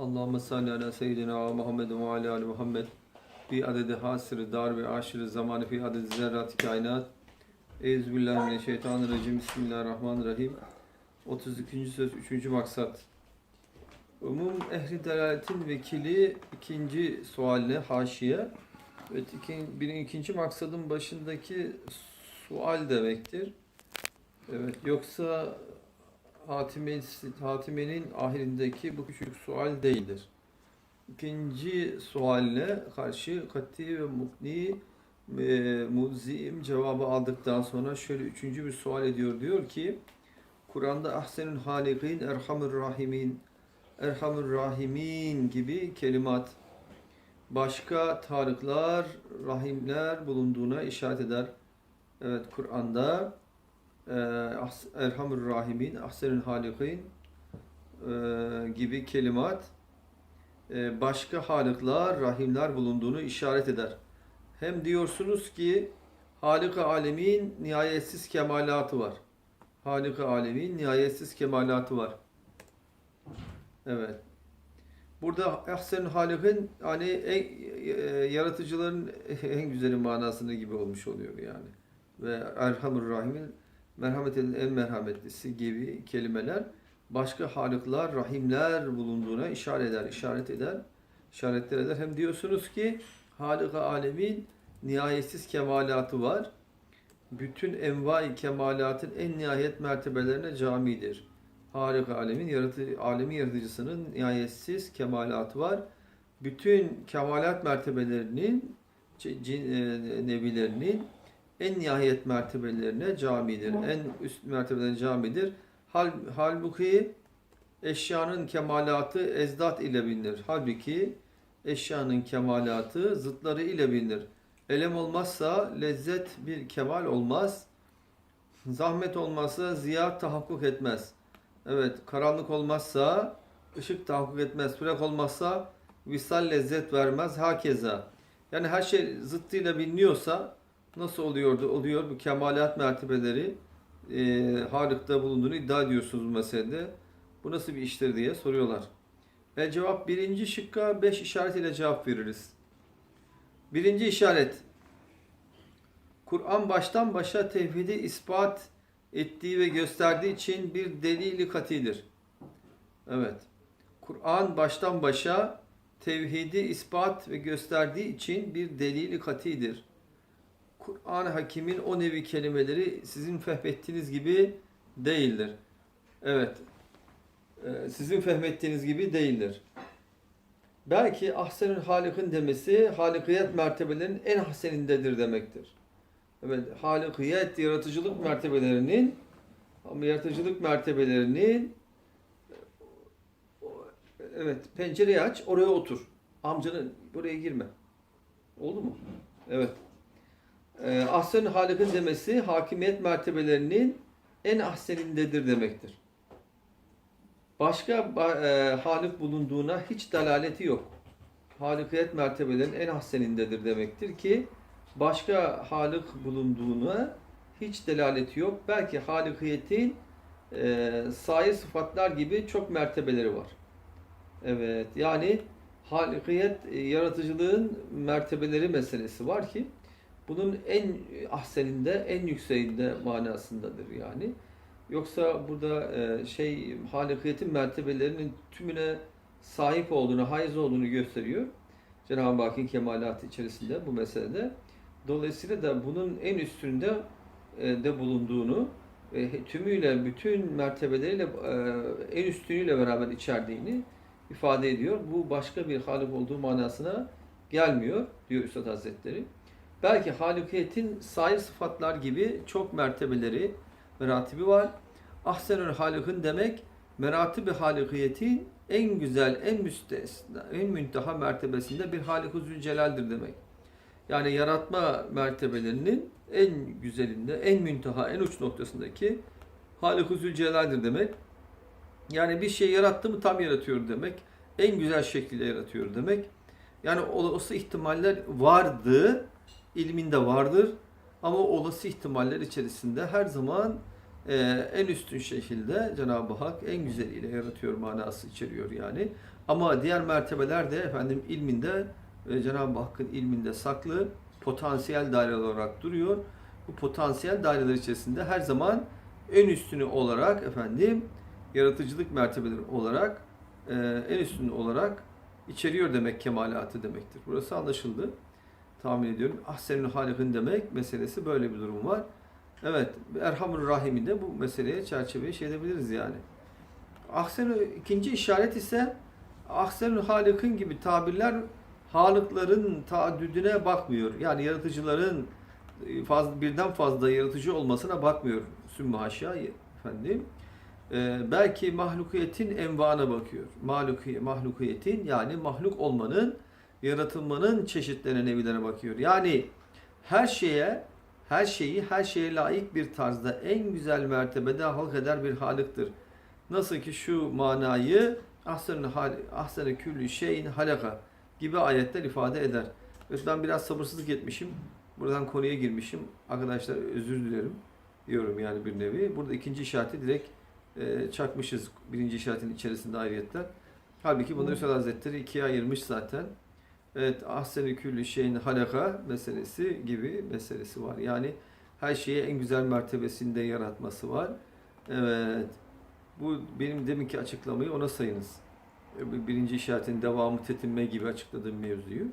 Allahümme salli ala seyyidina Muhammed ve ala ali Muhammed fi adedi hasırı dar ve aşırı zamanı fi adedi zerrat kainat Euzubillahimineşşeytanirracim Bismillahirrahmanirrahim 32. söz 3. maksat Umum ehli delaletin vekili ikinci sualle haşiye Evet, ikin, bir, ikinci maksadın başındaki sual demektir. Evet, yoksa Hatime'nin ahirindeki bu küçük sual değildir. İkinci sualle karşı kati ve mukni e, muzim cevabı aldıktan sonra şöyle üçüncü bir sual ediyor. Diyor ki Kur'an'da ahsenül halikin erhamur rahimin erhamur rahimin gibi kelimat başka tarıklar, rahimler bulunduğuna işaret eder. Evet Kur'an'da Erhamur Rahimin, Ahsenül Halikin e, gibi kelimat e, başka halıklar, rahimler bulunduğunu işaret eder. Hem diyorsunuz ki Halik-i Alemin nihayetsiz kemalatı var. Halik-i Alemin nihayetsiz kemalatı var. Evet. Burada Ahsenül Halik'in hani en, e, yaratıcıların en güzeli manasını gibi olmuş oluyor yani. Ve Erhamur Rahim'in merhametin en merhametlisi gibi kelimeler başka halıklar, rahimler bulunduğuna işaret eder, işaret eder, işaretler eder. Hem diyorsunuz ki Halık-ı Alemin nihayetsiz kemalatı var. Bütün envai kemalatın en nihayet mertebelerine camidir. Halık-ı Alemin, yaratı, alemin yaratıcısının nihayetsiz kemalatı var. Bütün kemalat mertebelerinin, cin, e, nebilerinin en nihayet mertebelerine camidir. En üst mertebelerine camidir. Hal, halbuki eşyanın kemalatı ezdat ile bilinir. Halbuki eşyanın kemalatı zıtları ile bilinir. Elem olmazsa lezzet bir kemal olmaz. Zahmet olmazsa ziya tahakkuk etmez. Evet, karanlık olmazsa ışık tahakkuk etmez. Sürekli olmazsa visal lezzet vermez. Hakeza. Yani her şey zıttıyla biliniyorsa nasıl oluyordu? Oluyor bu kemalat mertebeleri e, Halık'ta bulunduğunu iddia ediyorsunuz bu meselede. Bu nasıl bir iştir diye soruyorlar. Ve cevap birinci şıkka beş işaret ile cevap veririz. Birinci işaret. Kur'an baştan başa tevhidi ispat ettiği ve gösterdiği için bir delili katidir. Evet. Kur'an baştan başa tevhidi ispat ve gösterdiği için bir delili katidir. Kur'an-ı Hakim'in o nevi kelimeleri sizin fehmettiğiniz gibi değildir. Evet. Ee, Sizin fehmettiğiniz gibi değildir. Belki ahsenül halikın demesi halikiyet mertebelerinin en ahsenindedir demektir. Evet, halikiyet yaratıcılık mertebelerinin ama yaratıcılık mertebelerinin evet pencereyi aç oraya otur. Amcanın buraya girme. Oldu mu? Evet. Ee, ahsen halikın demesi hakimiyet mertebelerinin en ahsenindedir demektir. Başka ba- e, halik bulunduğuna hiç dalaleti yok. Halikiyet mertebelerinin en ahsenindedir demektir ki başka halik bulunduğuna hiç delaleti yok. Belki halikiyetin e, sair sıfatlar gibi çok mertebeleri var. Evet yani halikiyet e, yaratıcılığın mertebeleri meselesi var ki bunun en ahseninde, en yükseğinde manasındadır yani. Yoksa burada e, şey halikiyetin mertebelerinin tümüne sahip olduğunu, haiz olduğunu gösteriyor. Cenab-ı Hakk'ın kemalatı içerisinde bu meselede. Dolayısıyla da bunun en üstünde e, de bulunduğunu ve tümüyle, bütün mertebeleriyle, e, en üstünüyle beraber içerdiğini ifade ediyor. Bu başka bir halik olduğu manasına gelmiyor diyor Üstad Hazretleri. Belki halikiyetin sair sıfatlar gibi çok mertebeleri, meratibi var. Ahsenül halikın demek meratibi halikiyetin en güzel, en müstesna, en münteha mertebesinde bir Halik-ı Zülcelal'dir demek. Yani yaratma mertebelerinin en güzelinde, en münteha, en uç noktasındaki Halik-ı Zülcelal'dir demek. Yani bir şey yarattı mı tam yaratıyor demek. En güzel şekilde yaratıyor demek. Yani olası ihtimaller vardı, ilminde vardır. Ama olası ihtimaller içerisinde her zaman e, en üstün şekilde Cenab-ı Hak en güzeliyle yaratıyor manası içeriyor yani. Ama diğer mertebeler de efendim ilminde e, Cenab-ı Hakk'ın ilminde saklı potansiyel daireler olarak duruyor. Bu potansiyel daireler içerisinde her zaman en üstünü olarak efendim yaratıcılık mertebeleri olarak e, en üstünü olarak içeriyor demek kemalatı demektir. Burası anlaşıldı. Tahmin ediyorum. Ahsenül halikın demek meselesi böyle bir durum var. Evet, Erhamur Rahim'i de bu meseleye çerçeveye şey edebiliriz yani. Ahsenü ikinci işaret ise Ahsenül Halik'in gibi tabirler halıkların taaddüdüne bakmıyor. Yani yaratıcıların e, fazla, birden fazla yaratıcı olmasına bakmıyor Sümme haşa efendim. Ee, belki mahlukiyetin envana bakıyor. Mahluki, mahlukiyetin yani mahluk olmanın, yaratılmanın çeşitlerine, nevilerine bakıyor. Yani her şeye, her şeyi her şeye layık bir tarzda en güzel mertebede halk eder bir halıktır. Nasıl ki şu manayı ahsen ahsen küllü şeyin halaka gibi ayetler ifade eder. Ben biraz sabırsızlık etmişim. Buradan konuya girmişim. Arkadaşlar özür dilerim diyorum yani bir nevi. Burada ikinci işareti direkt e, çakmışız birinci işaretin içerisinde ayrıyetten. Halbuki bunları Üstad Hazretleri ikiye ayırmış zaten. Evet, ahsen-i küllü şeyin halaka meselesi gibi meselesi var. Yani her şeyi en güzel mertebesinde yaratması var. Evet. Bu benim deminki açıklamayı ona sayınız. Birinci işaretin devamı tetinme gibi açıkladığım mevzuyu.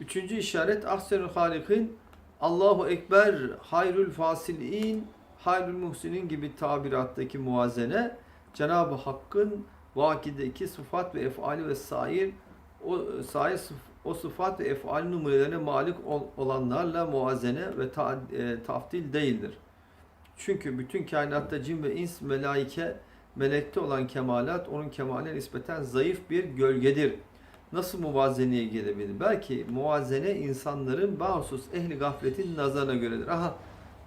Üçüncü işaret ahsenül halikin Allahu Ekber hayrül fasilin hayrül muhsinin gibi tabirattaki muazene Cenab-ı Hakk'ın vakideki sıfat ve efali ve sair o sair sıf- o sıfat ve efal numunelerine malik ol- olanlarla muazene ve ta, e, taftil değildir. Çünkü bütün kainatta cin ve ins, melaike, melekte olan kemalat onun kemaline nispeten zayıf bir gölgedir. Nasıl muvazeneye gelebilir? Belki muvazene insanların bahusus ehli gafletin nazarına göredir. Aha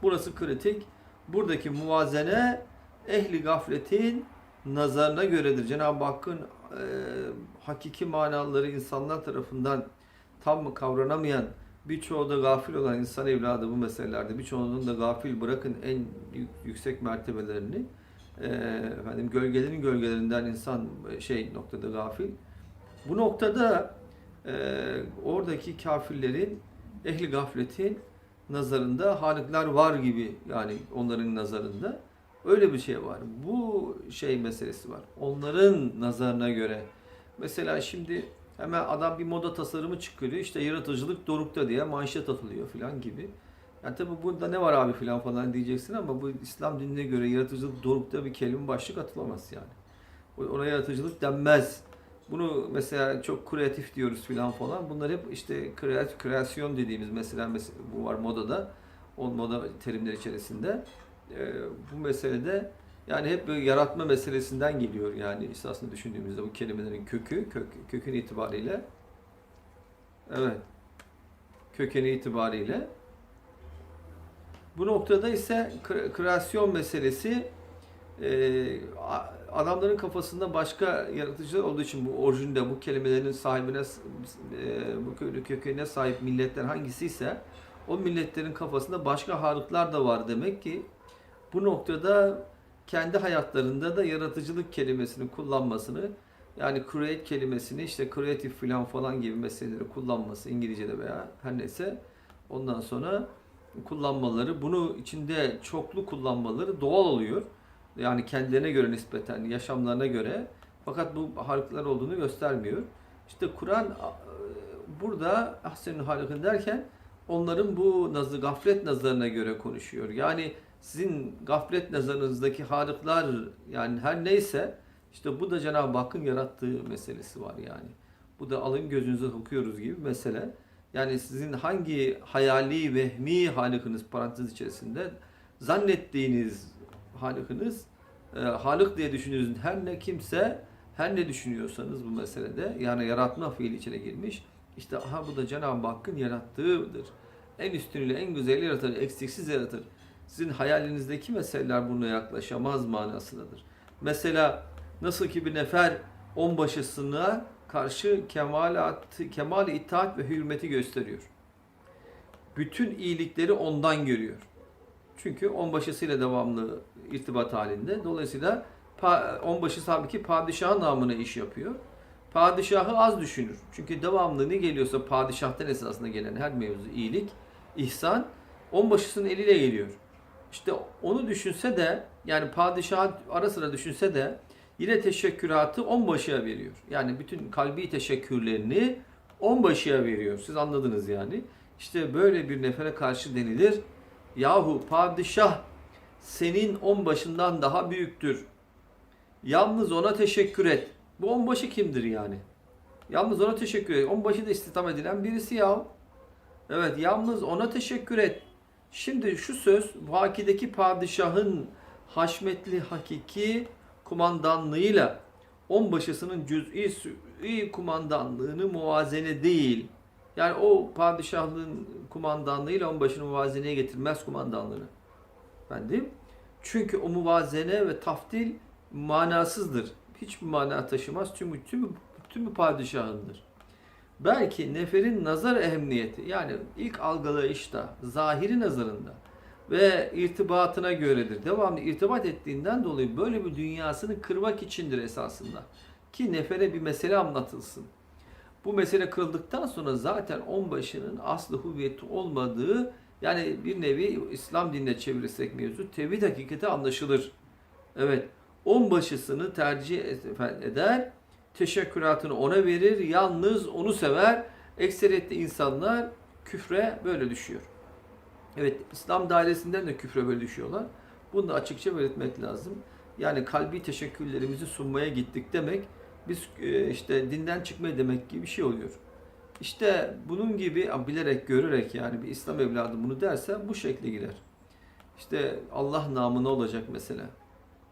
burası kritik. Buradaki muvazene ehli gafletin nazarına göredir. Cenab-ı Hakk'ın e, hakiki manaları insanlar tarafından tam kavranamayan birçoğu da gafil olan insan evladı bu meselelerde birçoğunun da gafil bırakın en yük- yüksek mertebelerini e, efendim gölgelerin gölgelerinden insan e, şey noktada gafil. Bu noktada e, oradaki kafirlerin ehli gafletin nazarında halikler var gibi yani onların nazarında öyle bir şey var. Bu şey meselesi var. Onların nazarına göre mesela şimdi hemen adam bir moda tasarımı çıkarıyor işte yaratıcılık dorukta diye manşet atılıyor filan gibi. Yani tabi burada ne var abi filan falan diyeceksin ama bu İslam dinine göre yaratıcılık dorukta bir kelime başlık atılamaz yani. Ona yaratıcılık denmez. Bunu mesela çok kreatif diyoruz filan falan. Bunlar hep işte kreatif, kreasyon dediğimiz mesela, mes- bu var modada. O moda terimler içerisinde. Ee, bu meselede yani hep böyle yaratma meselesinden geliyor yani esasında düşündüğümüzde bu kelimelerin kökü, kök, kökün itibariyle. Evet. Kökeni itibariyle. Bu noktada ise kre- kreasyon meselesi e, adamların kafasında başka yaratıcılar olduğu için bu orijinde bu kelimelerin sahibine e, bu kökene sahip milletler hangisiyse o milletlerin kafasında başka harıklar da var demek ki bu noktada kendi hayatlarında da yaratıcılık kelimesini kullanmasını yani create kelimesini işte creative falan falan gibi meseleleri kullanması İngilizce'de veya her neyse ondan sonra kullanmaları bunu içinde çoklu kullanmaları doğal oluyor. Yani kendilerine göre nispeten, yaşamlarına göre. Fakat bu harikler olduğunu göstermiyor. İşte Kur'an burada ahsenül halikın derken onların bu nazı gaflet nazarına göre konuşuyor. Yani sizin gaflet nazarınızdaki hariklar yani her neyse işte bu da Cenab-ı Hakk'ın yarattığı meselesi var yani. Bu da alın gözünüze okuyoruz gibi mesele. Yani sizin hangi hayali, vehmi halikiniz parantez içerisinde zannettiğiniz halikiniz, e, halik diye düşündüğünüz her ne kimse, her ne düşünüyorsanız bu meselede yani yaratma fiili içine girmiş. İşte aha bu da Cenab-ı Hakk'ın yarattığıdır. En üstünüyle en güzeli yaratır, eksiksiz yaratır. Sizin hayalinizdeki meseleler buna yaklaşamaz manasındadır. Mesela nasıl ki bir nefer onbaşısına karşı kemalat, kemal itaat ve hürmeti gösteriyor. Bütün iyilikleri ondan görüyor. Çünkü onbaşısıyla devamlı irtibat halinde. Dolayısıyla onbaşı tabii ki padişahın namına iş yapıyor. Padişahı az düşünür. Çünkü devamlı ne geliyorsa padişahtan esasında gelen her mevzu iyilik, ihsan onbaşısının eliyle geliyor. İşte onu düşünse de yani padişah ara sıra düşünse de yine teşekküratı onbaşıya veriyor. Yani bütün kalbi teşekkürlerini onbaşıya veriyor. Siz anladınız yani. İşte böyle bir nefere karşı denilir. Yahu padişah senin onbaşından daha büyüktür. Yalnız ona teşekkür et. Bu onbaşı kimdir yani? Yalnız ona teşekkür et. Onbaşı da istihdam edilen birisi ya. Evet yalnız ona teşekkür et. Şimdi şu söz vakideki padişahın haşmetli hakiki kumandanlığıyla onbaşısının cüz'i sür'i kumandanlığını muvazene değil. Yani o padişahlığın kumandanlığıyla onbaşının muvazeneye getirmez kumandanlığını. Efendim? Çünkü o muvazene ve taftil manasızdır. Hiçbir mana taşımaz. Tümü, tümü, tümü padişahındır. Belki neferin nazar ehemmiyeti yani ilk algılayışta, zahiri nazarında ve irtibatına göredir. Devamlı irtibat ettiğinden dolayı böyle bir dünyasını kırmak içindir esasında. Ki nefere bir mesele anlatılsın. Bu mesele kırıldıktan sonra zaten onbaşının aslı hüviyeti olmadığı yani bir nevi İslam dinine çevirirsek mevzu tevhid hakikati anlaşılır. Evet onbaşısını tercih eder, teşekküratını ona verir, yalnız onu sever. Ekseriyette insanlar küfre böyle düşüyor. Evet İslam dairesinden de küfre böyle düşüyorlar. Bunu da açıkça belirtmek lazım. Yani kalbi teşekkürlerimizi sunmaya gittik demek biz e, işte dinden çıkmaya demek gibi bir şey oluyor. İşte bunun gibi bilerek görerek yani bir İslam evladı bunu derse bu şekle girer. İşte Allah namına olacak mesela.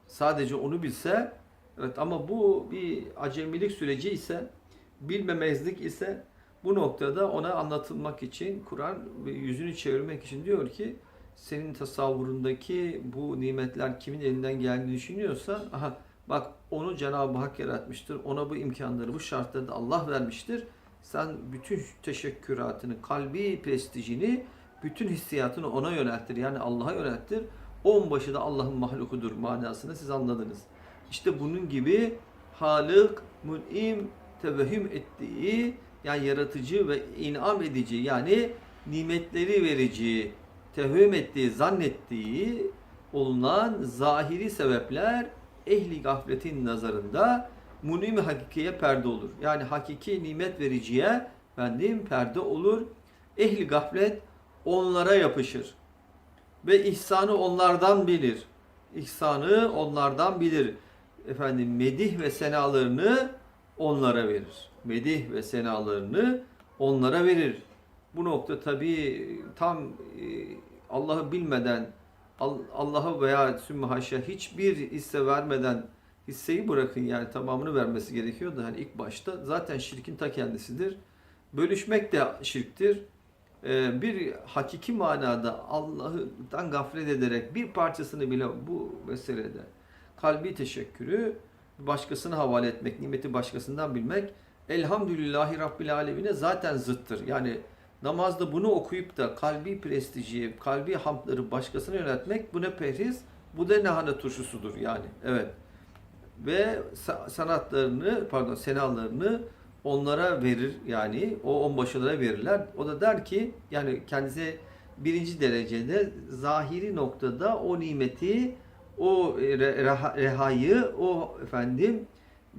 Sadece onu bilse evet ama bu bir acemilik süreci ise bilmemezlik ise bu noktada ona anlatılmak için Kur'an yüzünü çevirmek için diyor ki senin tasavvurundaki bu nimetler kimin elinden geldiğini düşünüyorsa aha bak onu Cenab-ı Hak yaratmıştır. Ona bu imkanları, bu şartları da Allah vermiştir. Sen bütün teşekküratını, kalbi prestijini, bütün hissiyatını ona yönelttir. Yani Allah'a yönelttir. Onbaşı da Allah'ın mahlukudur manasını siz anladınız. İşte bunun gibi Halık, Mün'im, tevehüm ettiği yani yaratıcı ve inam edici yani nimetleri verici, tevhüm ettiği, zannettiği olunan zahiri sebepler ehli gafletin nazarında munim hakikiye perde olur. Yani hakiki nimet vericiye bendim perde olur. Ehli gaflet onlara yapışır. Ve ihsanı onlardan bilir. İhsanı onlardan bilir. Efendim medih ve senalarını onlara verir. Medih ve senalarını onlara verir. Bu nokta tabi tam e, Allah'ı bilmeden Allah'a veya sümme haşa hiçbir hisse vermeden hisseyi bırakın yani tamamını vermesi gerekiyor da hani ilk başta zaten şirkin ta kendisidir. Bölüşmek de şirktir. Ee, bir hakiki manada Allah'tan gaflet ederek bir parçasını bile bu meselede kalbi teşekkürü başkasına havale etmek, nimeti başkasından bilmek elhamdülillahi rabbil alemine zaten zıttır. Yani namazda bunu okuyup da kalbi prestiji, kalbi hamdları başkasına yöneltmek bu ne perhiz, bu da ne hane turşusudur yani. Evet. Ve sanatlarını, pardon senalarını onlara verir yani o onbaşılara verirler. O da der ki yani kendisi birinci derecede zahiri noktada o nimeti, o reha, rehayı, o efendim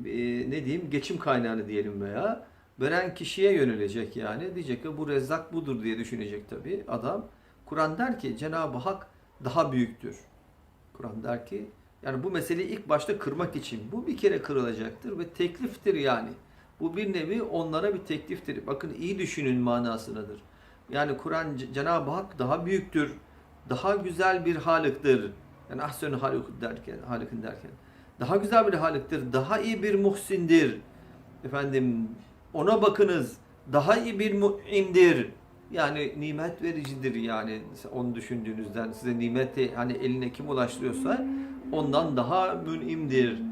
e, ne diyeyim geçim kaynağını diyelim veya veren kişiye yönelecek yani. Diyecek ki bu rezzak budur diye düşünecek tabi adam. Kur'an der ki Cenab-ı Hak daha büyüktür. Kur'an der ki yani bu meseleyi ilk başta kırmak için bu bir kere kırılacaktır ve tekliftir yani. Bu bir nevi onlara bir tekliftir. Bakın iyi düşünün manasındadır. Yani Kur'an Cenab-ı Hak daha büyüktür. Daha güzel bir halıktır. Yani ahsen halık derken, halıkın derken. Daha güzel bir halıktır. Daha iyi bir muhsindir. Efendim ona bakınız. Daha iyi bir mu'imdir. Yani nimet vericidir yani onu düşündüğünüzden size nimeti hani eline kim ulaştırıyorsa ondan daha münimdir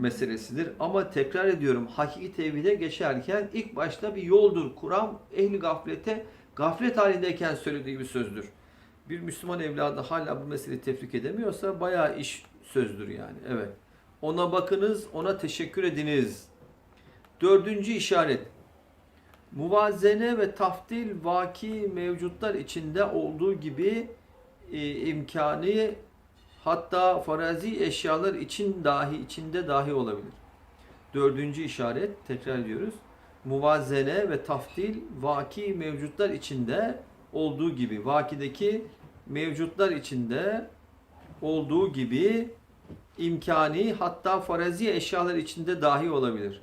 meselesidir. Ama tekrar ediyorum hakiki tevhide geçerken ilk başta bir yoldur. Kur'an ehli gaflete gaflet halindeyken söylediği bir sözdür. Bir Müslüman evladı hala bu meseleyi tefrik edemiyorsa bayağı iş sözdür yani. Evet. Ona bakınız, ona teşekkür ediniz. Dördüncü işaret. Muvazene ve taftil vaki mevcutlar içinde olduğu gibi e, imkanı hatta farazi eşyalar için dahi içinde dahi olabilir. Dördüncü işaret tekrar ediyoruz. Muvazene ve taftil vaki mevcutlar içinde olduğu gibi vakideki mevcutlar içinde olduğu gibi imkani hatta farazi eşyalar içinde dahi olabilir.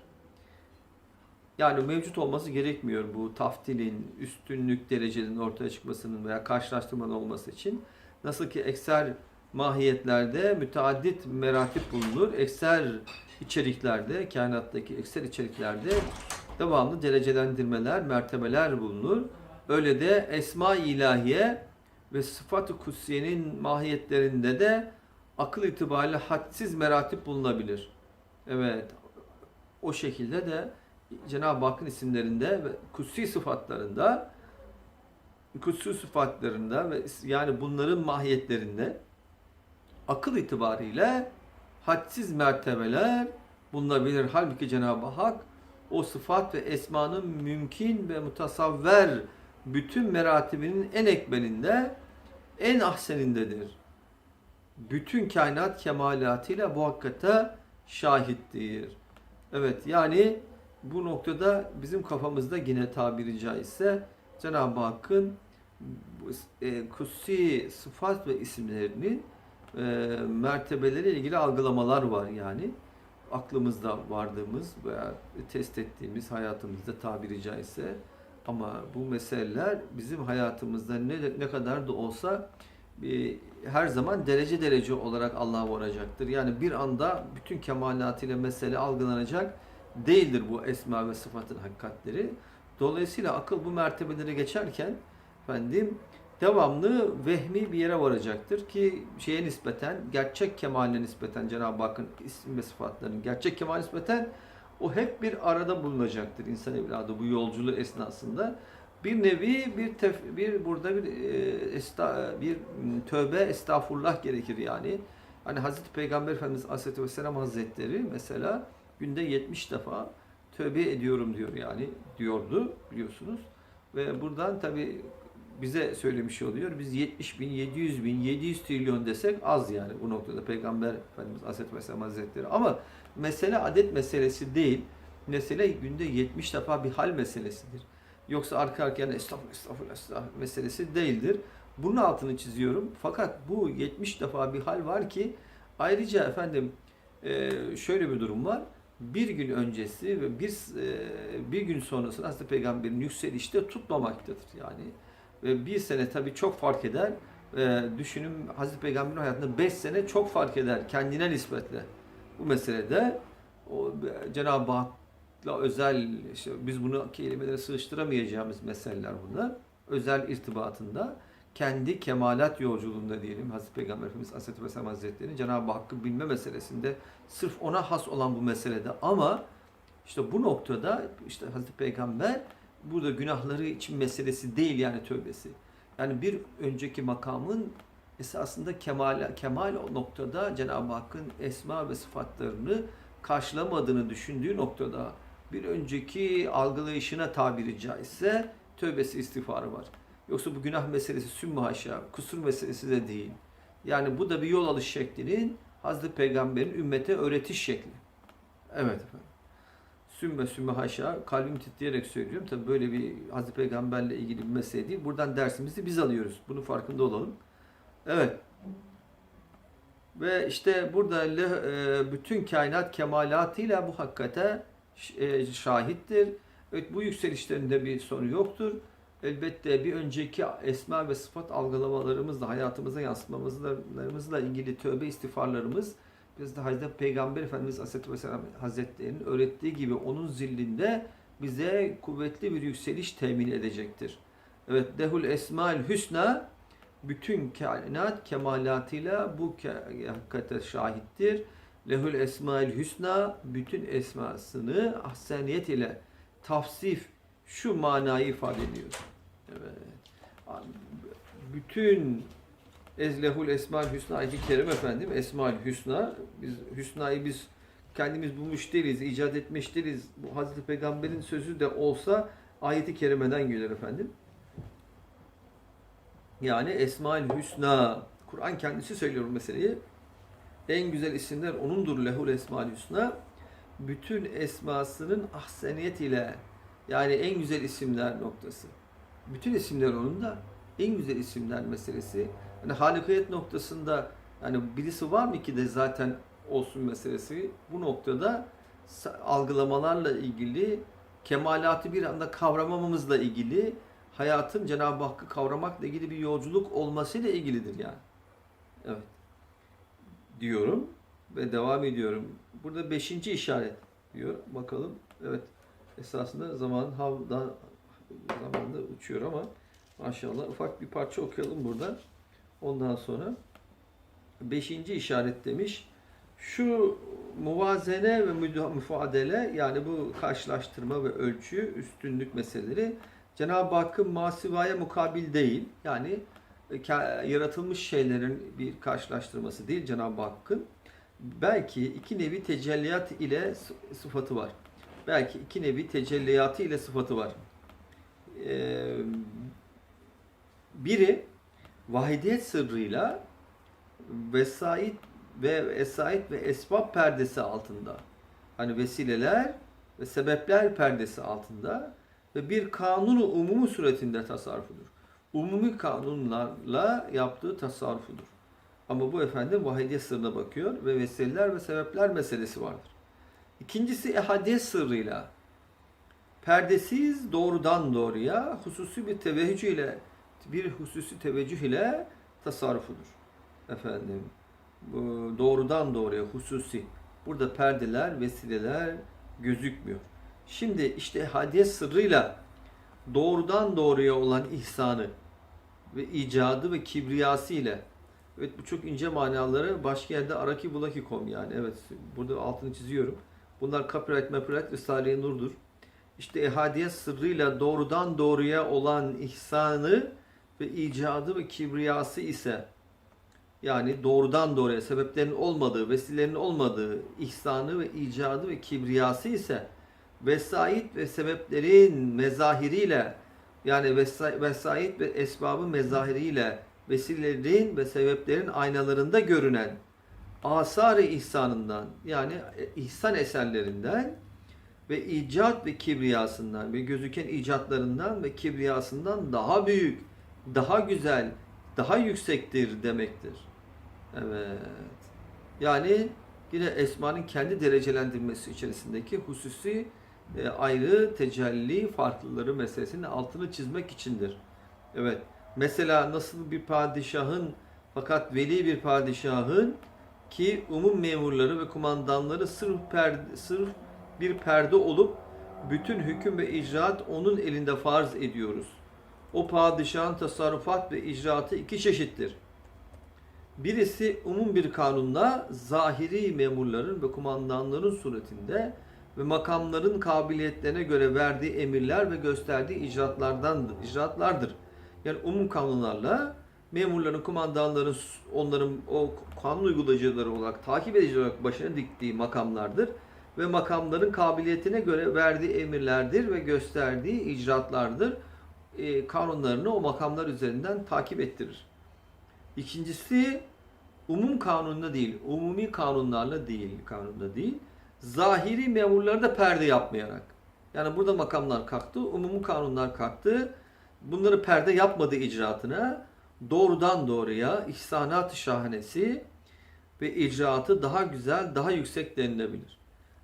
Yani mevcut olması gerekmiyor bu taftilin, üstünlük derecenin ortaya çıkmasının veya karşılaştırmanın olması için. Nasıl ki ekser mahiyetlerde müteaddit meratip bulunur. Ekser içeriklerde, kainattaki ekser içeriklerde devamlı derecelendirmeler, mertebeler bulunur. Öyle de esma ilahiye ve sıfat-ı kutsiyenin mahiyetlerinde de akıl itibariyle hadsiz meratip bulunabilir. Evet, o şekilde de Cenab-ı Hakk'ın isimlerinde ve kutsi sıfatlarında kutsi sıfatlarında ve yani bunların mahiyetlerinde akıl itibariyle hadsiz mertebeler bulunabilir. Halbuki Cenab-ı Hak o sıfat ve esmanın mümkün ve mutasavver bütün meratibinin en ekberinde, en ahsenindedir. Bütün kainat kemalatıyla bu hakikate şahittir. Evet yani bu noktada bizim kafamızda yine tabiri caizse Cenab-ı Hakk'ın e, kutsi sıfat ve isimlerinin e, mertebeleriyle ilgili algılamalar var yani. Aklımızda vardığımız veya test ettiğimiz hayatımızda tabiri caizse ama bu meseleler bizim hayatımızda ne, ne kadar da olsa e, her zaman derece derece olarak Allah'a varacaktır. Yani bir anda bütün kemalatıyla mesele algılanacak değildir bu esma ve sıfatın hakikatleri. Dolayısıyla akıl bu mertebeleri geçerken efendim devamlı vehmi bir yere varacaktır ki şeye nispeten, gerçek kemaline nispeten Cenab-ı Hakk'ın isim ve sıfatlarının gerçek kemaline nispeten o hep bir arada bulunacaktır insan evladı bu yolculuğu esnasında. Bir nevi bir tef, bir burada bir e, esta, bir tövbe estağfurullah gerekir yani. Hani Hazreti Peygamber Efendimiz Aleyhisselatü Vesselam Hazretleri mesela günde 70 defa tövbe ediyorum diyor yani diyordu biliyorsunuz. Ve buradan tabi bize söylemiş oluyor. Biz 70 bin, 700 bin, 700 trilyon desek az yani bu noktada Peygamber Efendimiz Aleyhisselatü Vesselam Hazretleri. Ama mesele adet meselesi değil. Mesele günde 70 defa bir hal meselesidir. Yoksa arka arkaya estağfurullah, estağfurullah, estağfurullah meselesi değildir. Bunun altını çiziyorum. Fakat bu 70 defa bir hal var ki ayrıca efendim şöyle bir durum var. Bir gün öncesi ve bir bir gün sonrasında Hazreti Peygamber'in yükselişte tutmamaktadır. Yani ve bir sene tabii çok fark eder. Düşünün Hazreti Peygamber'in hayatında 5 sene çok fark eder kendine nispetle. Bu meselede o Cenab-ı Hak'la özel işte biz bunu kelimelere sığıştıramayacağımız meseleler bunlar. Özel irtibatında kendi kemalat yolculuğunda diyelim Hazreti Peygamber Efendimiz Aleyhisselatü Vesselam Hazretleri'nin Cenab-ı Hakk'ı bilme meselesinde sırf ona has olan bu meselede ama işte bu noktada işte Hazreti Peygamber burada günahları için meselesi değil yani tövbesi. Yani bir önceki makamın esasında kemal, kemal o noktada Cenab-ı Hakk'ın esma ve sıfatlarını karşılamadığını düşündüğü noktada bir önceki algılayışına tabiri caizse tövbesi istiğfarı var. Yoksa bu günah meselesi sümme haşa, kusur meselesi de değil. Yani bu da bir yol alış şeklinin Hazreti Peygamber'in ümmete öğretiş şekli. Evet efendim. Sümme sümme haşa, kalbim titreyerek söylüyorum. Tabi böyle bir Hazreti Peygamberle ilgili bir mesele değil. Buradan dersimizi biz alıyoruz. Bunun farkında olalım. Evet. Ve işte burada bütün kainat kemalatıyla bu hakikate şahittir. Evet bu yükselişlerinde bir sorun yoktur. Elbette bir önceki esma ve sıfat algılamalarımızla, hayatımıza yansıtmamızla ilgili tövbe istiğfarlarımız biz de Hazreti Peygamber Efendimiz Aleyhisselatü Vesselam Hazretleri'nin öğrettiği gibi onun zillinde bize kuvvetli bir yükseliş temin edecektir. Evet, Dehul Esmaül Hüsna bütün kainat kemalatıyla bu hakikate şahittir. Lehül Esmaül Hüsna bütün esmasını ahseniyet ile tafsif şu manayı ifade ediyor. Evet. Bütün Ezlehul Esmaül Hüsna ayeti kerime efendim. Esmaül Hüsna. Biz Hüsna'yı biz kendimiz bulmuş değiliz, icat etmiş değiliz. Bu Hazreti Peygamber'in sözü de olsa ayeti kerimeden gelir efendim. Yani Esmaül Hüsna. Kur'an kendisi söylüyor bu meseleyi. En güzel isimler O'nundur lehul Esmaül Hüsna. Bütün esmasının ahseniyet ile yani en güzel isimler noktası. Bütün isimler onun da en güzel isimler meselesi. Hani halikiyet noktasında yani birisi var mı ki de zaten olsun meselesi bu noktada algılamalarla ilgili kemalatı bir anda kavramamamızla ilgili hayatın Cenab-ı Hakk'ı kavramakla ilgili bir yolculuk olmasıyla ilgilidir yani. Evet. Diyorum ve devam ediyorum. Burada beşinci işaret diyor. Bakalım. Evet. Esasında zaman havda zamanda uçuyor ama maşallah ufak bir parça okuyalım burada. Ondan sonra beşinci işaret demiş. Şu muvazene ve müfadele yani bu karşılaştırma ve ölçü, üstünlük meseleleri Cenab-ı Hakk'ın masivaya mukabil değil. Yani e, yaratılmış şeylerin bir karşılaştırması değil Cenab-ı Hakk'ın. Belki iki nevi tecelliyat ile sı- sıfatı var. Belki iki nevi tecelliyatı ile sıfatı var. Biri vahidiyet sırrıyla vesait ve esait ve esbab perdesi altında. Hani vesileler ve sebepler perdesi altında ve bir kanunu umumu suretinde tasarrufudur. Umumi kanunlarla yaptığı tasarrufudur. Ama bu efendim vahidiyet sırrına bakıyor ve vesileler ve sebepler meselesi vardır. İkincisi ehadiyet sırrıyla perdesiz doğrudan doğruya hususi bir teveccüh ile bir hususi teveccüh ile tasarrufudur. Efendim doğrudan doğruya hususi. Burada perdeler, vesileler gözükmüyor. Şimdi işte hadiyet sırrıyla doğrudan doğruya olan ihsanı ve icadı ve kibriyası ile evet bu çok ince manaları başka yerde araki bulaki kom yani evet burada altını çiziyorum. Bunlar copyright, copyright Risale-i Nur'dur. İşte ehadiyet sırrıyla doğrudan doğruya olan ihsanı ve icadı ve kibriyası ise yani doğrudan doğruya sebeplerin olmadığı, vesilerin olmadığı ihsanı ve icadı ve kibriyası ise vesait ve sebeplerin mezahiriyle yani vesa- vesait ve esbabın mezahiriyle vesilelerin ve sebeplerin aynalarında görünen asar-ı ihsanından yani ihsan eserlerinden ve icat ve kibriyasından ve gözüken icatlarından ve kibriyasından daha büyük, daha güzel, daha yüksektir demektir. Evet. Yani yine esmanın kendi derecelendirmesi içerisindeki hususi e, ayrı tecelli farklıları meselesinin altını çizmek içindir. Evet. Mesela nasıl bir padişahın fakat veli bir padişahın ki umum memurları ve kumandanları sırf, perde, sırf bir perde olup bütün hüküm ve icraat onun elinde farz ediyoruz. O padişahın tasarrufat ve icraatı iki çeşittir. Birisi umum bir kanunla zahiri memurların ve kumandanların suretinde ve makamların kabiliyetlerine göre verdiği emirler ve gösterdiği icraatlardandır, icraatlardır. Yani umum kanunlarla memurların, kumandanların, onların o kanun uygulayıcıları olarak, takip edici olarak başına diktiği makamlardır. Ve makamların kabiliyetine göre verdiği emirlerdir ve gösterdiği icraatlardır. E, kanunlarını o makamlar üzerinden takip ettirir. İkincisi umum kanunla değil, umumi kanunlarla değil, kanunda değil. Zahiri memurları da perde yapmayarak. Yani burada makamlar kalktı, umumi kanunlar kalktı. Bunları perde yapmadı icraatına. Doğrudan doğruya ihsanat-ı şahanesi ve icraatı daha güzel, daha yüksek denilebilir.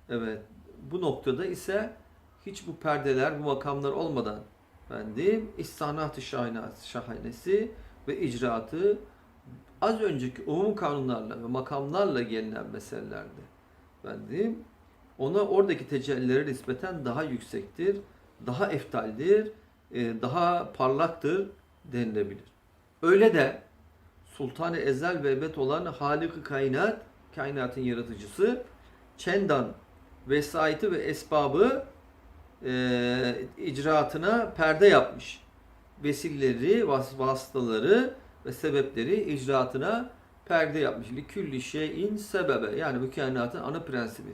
Evet, bu noktada ise hiç bu perdeler, bu makamlar olmadan efendim ihsanat-ı şahanesi ve icraatı az önceki umum kanunlarla ve makamlarla gelinen meselelerde efendim ona oradaki tecellilere nispeten daha yüksektir, daha eftaldir, e, daha parlaktır denilebilir. Öyle de Sultan-ı Ezel ve Ebed olan Halik-i Kainat, kainatın yaratıcısı, Çendan vesayeti ve esbabı e, icraatına perde yapmış. Vesileleri, vas vasıtaları ve sebepleri icraatına perde yapmış. Likülli şeyin sebebe. Yani bu kainatın ana prensibi.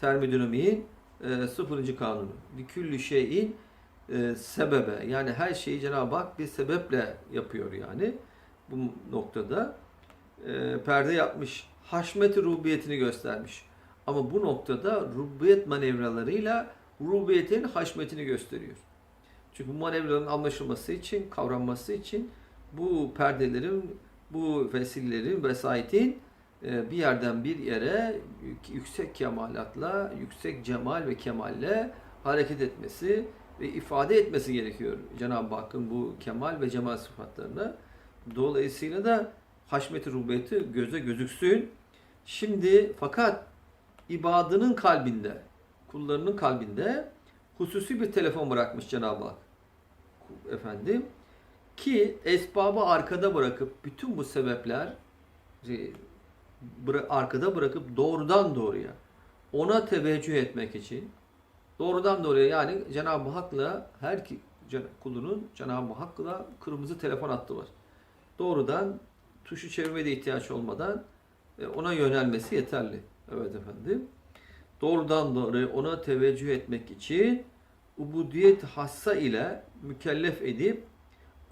Termodinamiğin e, sıfırıncı kanunu. Likülli şeyin e, sebebe. Yani her şeyi Cenab-ı Hak bir sebeple yapıyor yani. Bu noktada e, perde yapmış. Haşmet-i rububiyetini göstermiş. Ama bu noktada rububiyet manevralarıyla rububiyetin haşmetini gösteriyor. Çünkü bu manevraların anlaşılması için, kavranması için bu perdelerin, bu vesilelerin, vesayetin e, bir yerden bir yere yük- yüksek kemalatla, yüksek cemal ve kemalle hareket etmesi ve ifade etmesi gerekiyor Cenab-ı Hakk'ın bu kemal ve cemal sıfatlarını. Dolayısıyla da haşmet-i rububiyeti göze gözüksün. Şimdi fakat ibadının kalbinde, kullarının kalbinde hususi bir telefon bırakmış Cenab-ı Hak. Efendim ki esbabı arkada bırakıp bütün bu sebepler bıra- arkada bırakıp doğrudan doğruya ona teveccüh etmek için doğrudan doğruya yani Cenab-ı Hak'la her kulunun Cenab-ı Hak'la kırmızı telefon hattı var. Doğrudan tuşu çevirmeye de ihtiyaç olmadan e, ona yönelmesi yeterli. Evet efendim. Doğrudan doğruya ona teveccüh etmek için ubudiyet hassa ile mükellef edip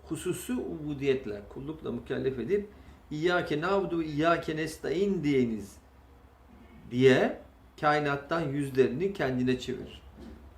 hususi ubudiyetle, kullukla mükellef edip İyyâke na'budu ve İyyâke nestaîn diyeniz diye kainattan yüzlerini kendine çevir.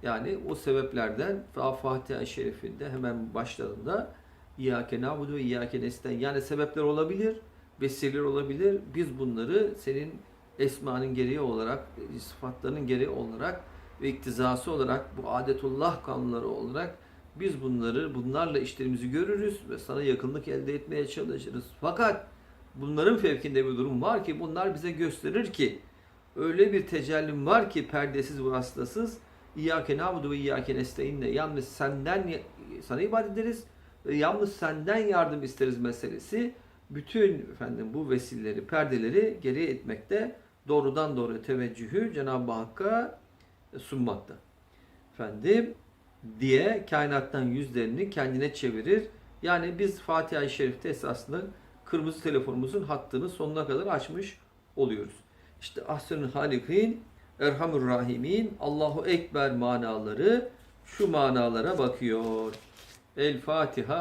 Yani o sebeplerden Fa- Fatiha-i Şerif'inde hemen başlarında İyyâke na'budu ve İyyâke nestaîn yani sebepler olabilir, vesileler olabilir. Biz bunları senin esmanın gereği olarak, sıfatlarının gereği olarak ve iktizası olarak, bu adetullah kanunları olarak biz bunları, bunlarla işlerimizi görürüz ve sana yakınlık elde etmeye çalışırız. Fakat bunların fevkinde bir durum var ki bunlar bize gösterir ki öyle bir tecellim var ki perdesiz vasıtasız İyyâke nâbudu ve İyyâke nesta'inle yalnız senden sana ibadet ederiz ve yalnız senden yardım isteriz meselesi bütün efendim bu vesileleri, perdeleri geri etmekte doğrudan doğruya teveccühü Cenab-ı Hakk'a sunmakta. Efendim diye kainattan yüzlerini kendine çevirir. Yani biz Fatiha-i Şerif'te esasında kırmızı telefonumuzun hattını sonuna kadar açmış oluyoruz. İşte Ahsenül Halikin, Erhamur Rahimin, Allahu Ekber manaları şu manalara bakıyor. El Fatiha